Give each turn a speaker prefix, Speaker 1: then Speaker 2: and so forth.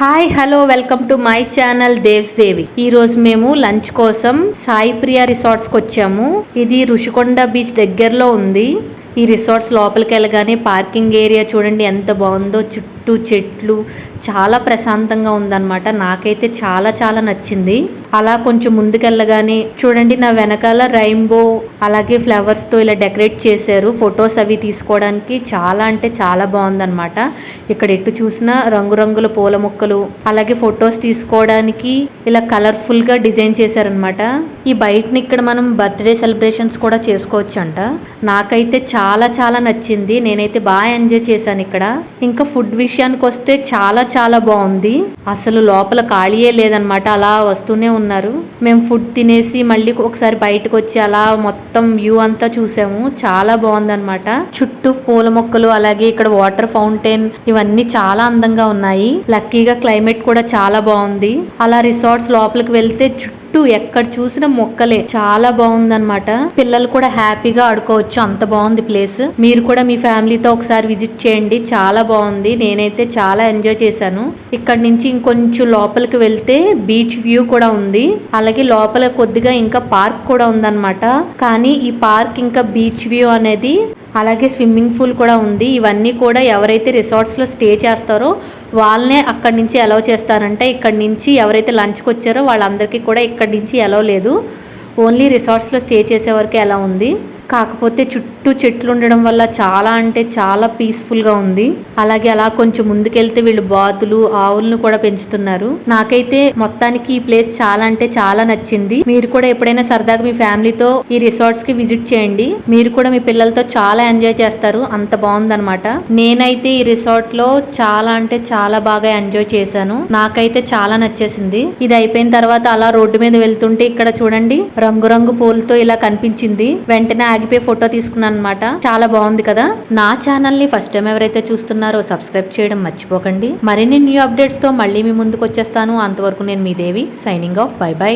Speaker 1: Hi hello welcome to my channel Devs Devi. ఈ రోజు మేము లంచ్ కోసం సాయి ప్రియ రిసార్ట్స్కి వచ్చాము. ఇది రుషికొండ బీచ్ దగ్గరలో ఉంది. ఈ రిసార్ట్స్ లోపలికి వెళ్ళగానే పార్కింగ్ ఏరియా చూడండి ఎంత బాగుందో. చుట్టూ చుట్టూ చెట్లు చాలా ప్రశాంతంగా ఉందన్నమాట. నాకైతే చాలా చాలా నచ్చింది. అలా కొంచెం ముందుకెళ్ళగానే చూడండి నా వెనకాల రైన్బో అలాగే ఫ్లవర్స్తో ఇలా డెకరేట్ చేశారు. ఫొటోస్ అవి తీసుకోవడానికి చాలా అంటే చాలా బాగుందన్నమాట. ఇక్కడ ఎటు చూసినా రంగురంగుల పూల మొక్కలు అలాగే ఫొటోస్ తీసుకోవడానికి ఇలా కలర్ఫుల్గా డిజైన్ చేశారనమాట ఈ బయటని ఇక్కడ మనం బర్త్డే సెలబ్రేషన్స్ కూడా చేసుకోవచ్చు అంట నాకైతే చాలా చాలా నచ్చింది. నేనైతే బాగా ఎంజాయ్ చేశాను ఇక్కడ. ఇంకా ఫుడ్ విషయం విషయానికి వస్తే చాలా చాలా బాగుంది. అసలు లోపల ఖాళీయే లేదనమాట అలా వస్తూనే ఉన్నారు. మేము ఫుడ్ తినేసి మళ్ళీ ఒకసారి బయటకు వచ్చి అలా మొత్తం వ్యూ అంతా చూసాము. చాలా బాగుందన్నమాట. చుట్టూ పూల మొక్కలు అలాగే ఇక్కడ వాటర్ ఫౌంటైన్ ఇవన్నీ చాలా అందంగా ఉన్నాయి. లక్కీగా క్లైమేట్ కూడా చాలా బాగుంది. అలా రిసార్ట్స్ లోపలికి వెళ్తే చుట్టూ చుట్టూ ఎక్కడ చూసిన మొక్కలే. చాలా బాగుందన్నమాట. పిల్లలు కూడా హ్యాపీగా ఆడుకోవచ్చు. అంత బాగుంది ప్లేస్. మీరు కూడా మీ ఫ్యామిలీతో ఒకసారి విజిట్ చేయండి. చాలా బాగుంది. నేనైతే చాలా ఎంజాయ్ చేశాను. ఇక్కడ నుంచి ఇంకొంచెం లోపలికి వెళ్తే బీచ్ వ్యూ కూడా ఉంది. అలాగే లోపల కొద్దిగా ఇంకా పార్క్ కూడా ఉందన్నమాట. కానీ ఈ పార్క్ ఇంకా బీచ్ వ్యూ అనేది అలాగే స్విమ్మింగ్ పూల్ కూడా ఉంది. ఇవన్నీ కూడా ఎవరైతే రిసార్ట్స్లో స్టే చేస్తారో వాళ్ళనే అక్కడి నుంచి అలౌ చేస్తారంటే ఇక్కడి నుంచి ఎవరైతే లంచ్కి వచ్చారో వాళ్ళందరికీ కూడా ఇక్కడి నుంచి అలౌ లేదు. ఓన్లీ రిసార్ట్స్లో స్టే చేసే వరకే ఎలా ఉంది. కాకపోతే చుట్టూ చెట్లు ఉండడం వల్ల చాలా అంటే చాలా పీస్ఫుల్గా ఉంది. అలాగే అలా కొంచెం ముందుకెళ్తే వీళ్ళు బాతులు ఆవులను కూడా పెంచుతున్నారు. నాకైతే మొత్తానికి ఈ ప్లేస్ చాలా అంటే చాలా నచ్చింది. మీరు కూడా ఎప్పుడైనా సరదాగా మీ ఫ్యామిలీతో ఈ రిసార్ట్స్కి విజిట్ చేయండి. మీరు కూడా మీ పిల్లలతో చాలా ఎంజాయ్ చేస్తారు. అంత బాగుందనమాట నేనైతే ఈ రిసార్ట్లో చాలా అంటే చాలా బాగా ఎంజాయ్ చేశాను. నాకైతే చాలా నచ్చేసింది. ఇది అయిపోయిన తర్వాత అలా రోడ్డు మీద వెళ్తుంటే ఇక్కడ చూడండి రంగురంగు పూలతో ఇలా కనిపించింది. వెంటనే ఆగిపోయి ఫోటో తీసుకున్నాను అనమాట చాలా బాగుంది కదా. నా ఛానల్ని ఫస్ట్ టైం ఎవరైతే చూస్తున్నారో సబ్స్క్రైబ్ చేయడం మర్చిపోకండి. మరిన్ని న్యూ అప్డేట్స్తో మళ్ళీ మీ ముందుకు వచ్చేస్తాను. అంతవరకు నేను మీ Devi signing off bye bye